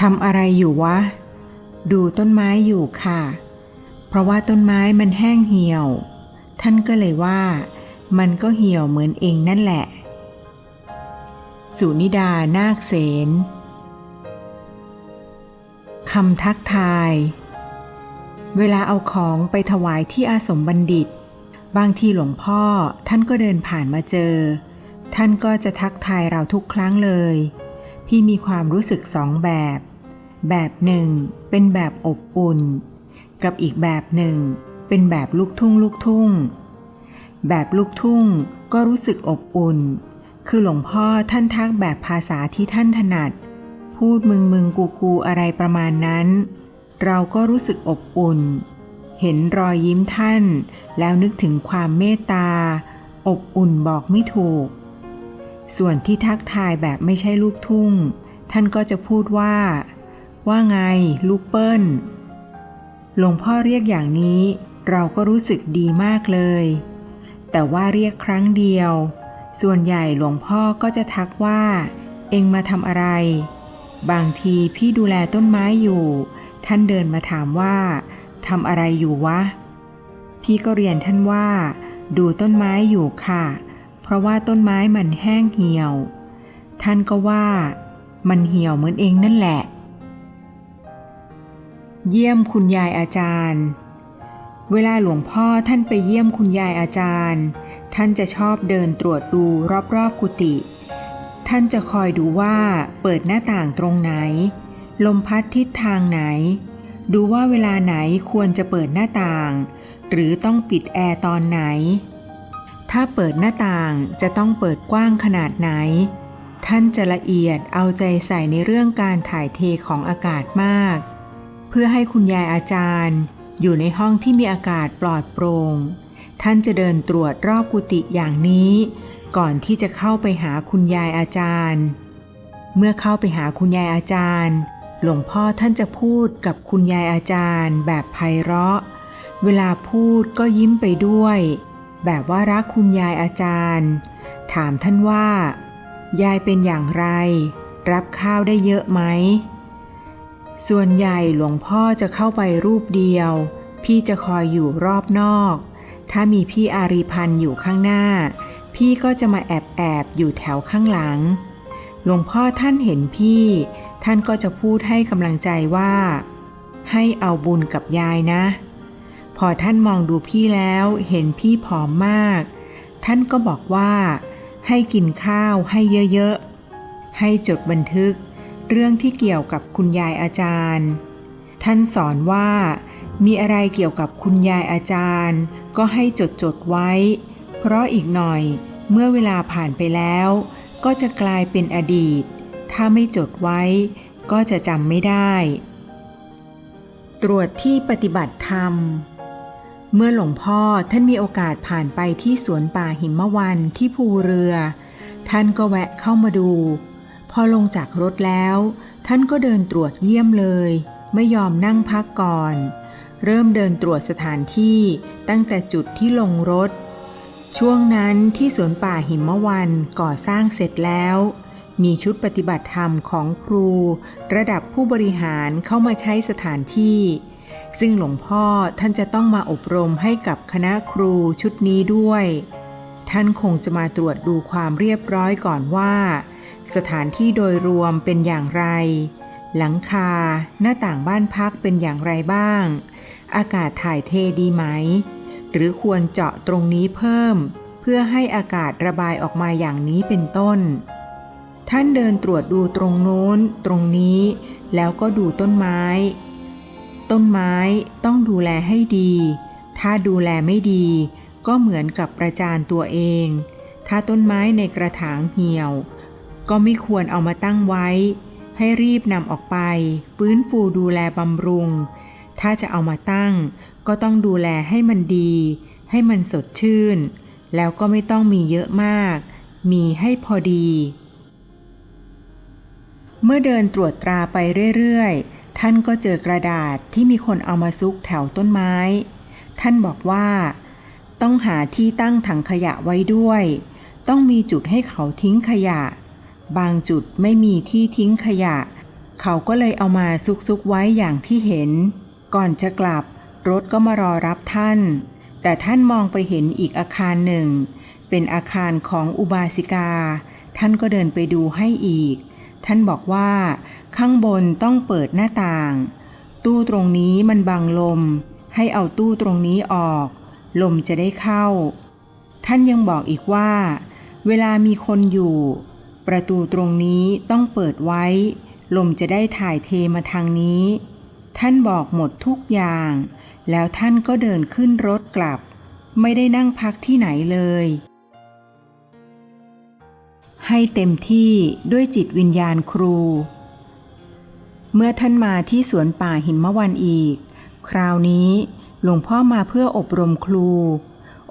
ทำอะไรอยู่วะ ดูต้นไม้อยู่ค่ะ เพราะว่าต้นไม้มันแห้งเหี่ยว ท่านก็เลยว่า มันก็เหี่ยวเหมือนเองนั่นแหละ สุนิดานาคเสนคำทักทาย เวลาเอาของไปถวายที่อาสมบัณฑิต บางทีหลวงพ่อท่านก็เดินผ่านมาเจอ ท่านก็จะทักทายเราทุกครั้งเลย พี่มีความรู้สึกสองแบบ แบบหนึ่งเป็นแบบอบอุ่น กับอีกแบบหนึ่งเป็นแบบลูกทุ่งลูกทุ่ง แบบลูกทุ่งก็รู้สึกอบอุ่น คือหลวงพ่อท่านทักแบบภาษาที่ท่านถนัด พูดมึงมึงกูกูอะไรประมาณนั้น เราก็รู้สึกอบอุ่น เห็นรอยยิ้มท่าน แล้วนึกถึงความเมตตา อบอุ่นบอกไม่ถูก ส่วนที่ทักทายแบบไม่ใช่ลูกทุ่ง ท่านก็จะพูดว่า ว่าไงลูกเปิ้ล หลวงพ่อเรียกอย่างนี้เราก็รู้สึกดีมากเลย แต่ว่าเรียกครั้งเดียว ส่วนใหญ่หลวงพ่อก็จะทักว่า เองมาทำอะไร บางทีพี่ดูแลต้นไม้อยู่ ท่านเดินมาถามว่าทำอะไรอยู่วะ พี่ก็เรียนท่านว่า ดูต้นไม้อยู่ค่ะ เพราะว่าต้นไม้มันแห้งเหี่ยว ท่านก็ว่า มันเหี่ยวเหมือนเองนั่นแหละ เยี่ยมคุณยายอาจารย์ เวลาหลวงพ่อท่านไปเยี่ยมคุณยายอาจารย์ ท่านจะชอบเดินตรวจดูรอบๆกุฏิ ท่านจะคอยดูว่าเปิดหน้าต่างตรงไหน ลมพัดทิศทางไหน ดูว่าเวลาไหนควรจะเปิดหน้าต่าง หรือต้องปิดแอร์ตอนไหน ถ้าเปิดหน้าต่างจะต้องเปิดกว้างขนาดไหน ท่านจะละเอียดเอาใจใส่ในเรื่องการถ่ายเทของอากาศมาก เพื่อให้คุณยายอาจารย์ อยู่ในห้องที่มีอากาศปลอดโปร่ง ท่านจะเดินตรวจรอบกุฏิอย่างนี้ ก่อนที่จะเข้าไปหาคุณยายอาจารย์ เมื่อเข้าไปหาคุณยายอาจารย์ หลวงพ่อท่านจะพูดกับคุณยายอาจารย์ แบบไพเราะ เวลาพูดก็ยิ้มไปด้วย แบบว่ารักคุณยายอาจารย์ ถามท่านว่า ยายเป็นอย่างไร รับข้าวได้เยอะไหม ส่วนใหญ่หลวงพ่อจะเข้าไปรูปเดียว พี่จะคอยอยู่รอบนอก ถ้ามีพี่อารีพันธ์อยู่ข้างหน้า พี่ก็จะมาแอบแอบอยู่แถวข้างหลัง หลวงพ่อท่านเห็นพี่ ท่านก็จะพูดให้กำลังใจว่า ให้เอาบุญกับยายนะ พอท่านมองดูพี่แล้วเห็นพี่ผอมมาก ท่านก็บอกว่า ให้กินข้าวให้เยอะๆ ให้จดบันทึก เรื่องที่เกี่ยวกับคุณยายอาจารย์ ท่านสอนว่า มีอะไรเกี่ยวกับคุณยายอาจารย์ ก็ให้จดจดไว้ เพราะอีกหน่อยเมื่อเวลาผ่านไปแล้ว ก็จะกลายเป็นอดีต ถ้าไม่จดไว้ ก็จะจำไม่ได้ ตรวจที่ปฏิบัติธรรม เมื่อหลวงพ่อท่านมีโอกาสผ่านไปที่สวนป่าหิมวันที่ภูเรือ ท่านก็แวะเข้ามาดู พอลงจากรถแล้ว ท่านก็เดินตรวจเยี่ยมเลย ไม่ยอมนั่งพักก่อน เริ่มเดินตรวจสถานที่ตั้งแต่จุดที่ลงรถ ช่วงนั้นที่สวนป่าหิมวันก่อสร้างเสร็จแล้ว มีชุดปฏิบัติธรรมของครู ระดับผู้บริหารเข้ามาใช้สถานที่ ซึ่งหลวงพ่อท่านจะต้องมาอบรมให้กับคณะครูชุดนี้ด้วย ท่านคงจะมาตรวจดูความเรียบร้อยก่อนว่า สถานที่โดยรวมเป็นอย่างไร หลังคา หน้าต่างบ้านพักเป็นอย่างไรบ้าง อากาศถ่ายเทดีไหม หรือควรเจาะตรงนี้เพิ่ม เพื่อให้อากาศระบายออกมาอย่างนี้เป็นต้น ท่านเดินตรวจดูตรงโน้น ตรงนี้ แล้วก็ดูต้นไม้ ต้นไม้ต้องดูแลให้ดี ถ้าดูแลไม่ดี ก็เหมือนกับประจานตัวเอง ถ้าต้นไม้ในกระถางเหี่ยว ก็ไม่ควรเอามาตั้งไว้ ให้รีบนำออกไป ฟื้นฟูดูแลบำรุง ถ้าจะเอามาตั้ง ก็ต้องดูแลให้มันดี ให้มันสดชื่น แล้วก็ไม่ต้องมีเยอะมาก มีให้พอดี เมื่อเดินตรวจตราไปเรื่อยๆ ท่านก็เจอกระดาษที่มีคนเอามาซุกแถวต้นไม้ ท่านบอกว่า ต้องหาที่ตั้งถังขยะไว้ด้วย ต้องมีจุดให้เขาทิ้งขยะ บางจุดไม่มีที่ทิ้งขยะ เขาก็เลยเอามาซุกๆไว้อย่างที่เห็น ก่อนจะกลับ รถก็มารอรับท่าน แต่ท่านมองไปเห็นอีกอาคารหนึ่ง เป็นอาคารของอุบาสิกา ท่านก็เดินไปดูให้อีก ท่านบอกว่า ข้างบนต้องเปิดหน้าต่าง ตู้ตรงนี้มันบังลม ให้เอาตู้ตรงนี้ออก ลมจะได้เข้า ท่านยังบอกอีกว่า เวลามีคนอยู่ ประตูตรงนี้ต้องเปิดไว้ ลมจะได้ถ่ายเทมาทางนี้ ท่านบอกหมดทุกอย่าง แล้วท่านก็เดินขึ้นรถกลับ ไม่ได้นั่งพักที่ไหนเลย ให้เต็มที่ด้วยจิตวิญญาณครู เมื่อท่านมาที่สวนป่าหินมะวันอีก คราวนี้หลวงพ่อมาเพื่ออบรมครู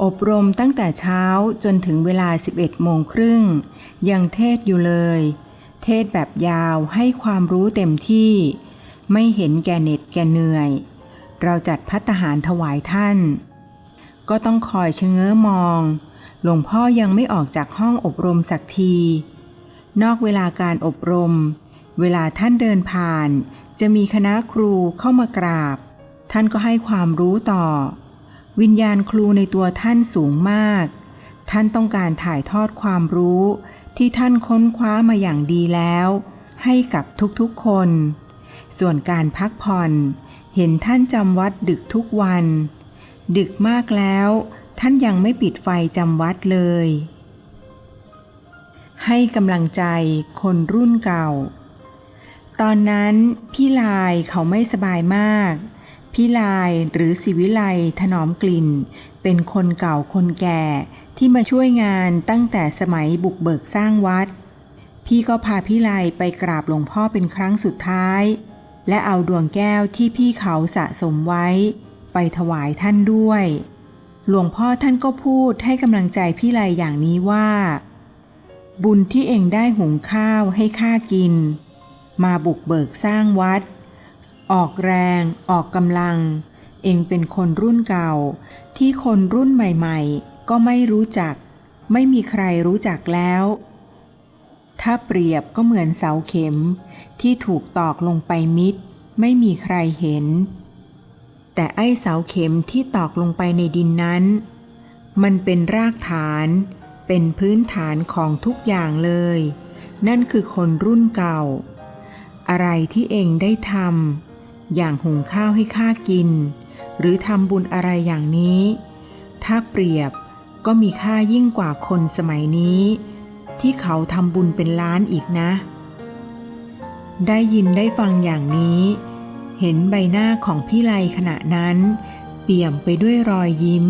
อบรมตั้งแต่เช้าจนถึงเวลา 11 โมงครึ่ง ยังเทศอยู่เลย เทศแบบยาวให้ความรู้เต็มที่ ไม่เห็นแก่เน็ดแก่เหนื่อย เราจัดพัตตาหารถวายท่าน ก็ต้องคอยชะเง้อมอง หลวงพ่อยังไม่ออกจากห้องอบรมสักที นอกเวลาการอบรม เวลาท่านเดินผ่าน จะมีคณะครูเข้ามากราบ ท่านก็ให้ความรู้ต่อ วิญญาณครูในตัวท่านสูงมาก ท่านต้องการถ่ายทอดความรู้ที่ท่านค้นคว้ามาอย่างดีแล้ว ให้กับทุกๆคน ส่วนการพักผ่อน เห็นท่านจำวัดดึกทุกวัน ดึกมากแล้ว ท่านยังไม่ปิดไฟจำวัดเลย ให้กำลังใจคนรุ่นเก่า ตอนนั้นพี่ลายเขาไม่สบายมาก พี่ลายหรือศิวิไลถนอมกลิ่น เป็นคนเก่าคนแก่ ที่มาช่วยงานตั้งแต่สมัยบุกเบิกสร้างวัด พี่ก็พาพี่ลายไปกราบหลวงพ่อเป็นครั้งสุดท้าย และเอาดวงแก้วที่พี่เขาสะสมไว้ ไปถวายท่านด้วย หลวงพ่อท่านก็พูดให้กำลังใจพี่ไลอย่างนี้ว่า บุญที่เองได้หุงข้าวให้ข้ากิน มาบุกเบิกสร้างวัด ออกแรง ออกกำลัง เองเป็นคนรุ่นเก่า ที่คนรุ่นใหม่ๆ ก็ไม่รู้จัก ไม่มีใครรู้จักแล้ว ถ้าเปรียบก็เหมือนเสาเข็ม ที่ถูกตอกลงไปมิด ไม่มีใครเห็น แต่ไอ้เสาเข็มที่ตอกลงไปในดินนั้น มันเป็นรากฐาน เป็นพื้นฐานของทุกอย่างเลย นั่นคือคนรุ่นเก่าอะไรที่เองได้ทำ อย่างหุงข้าวให้ข้ากิน หรือทำบุญอะไรอย่างนี้ ถ้าเปรียบก็มีค่ายิ่งกว่าคนสมัยนี้ ที่เขาทำบุญเป็นล้านอีกนะ ได้ยินได้ฟังอย่างนี้ เห็นใบหน้าของพี่ไลขณะนั้น เปี่ยมไปด้วยรอยยิ้ม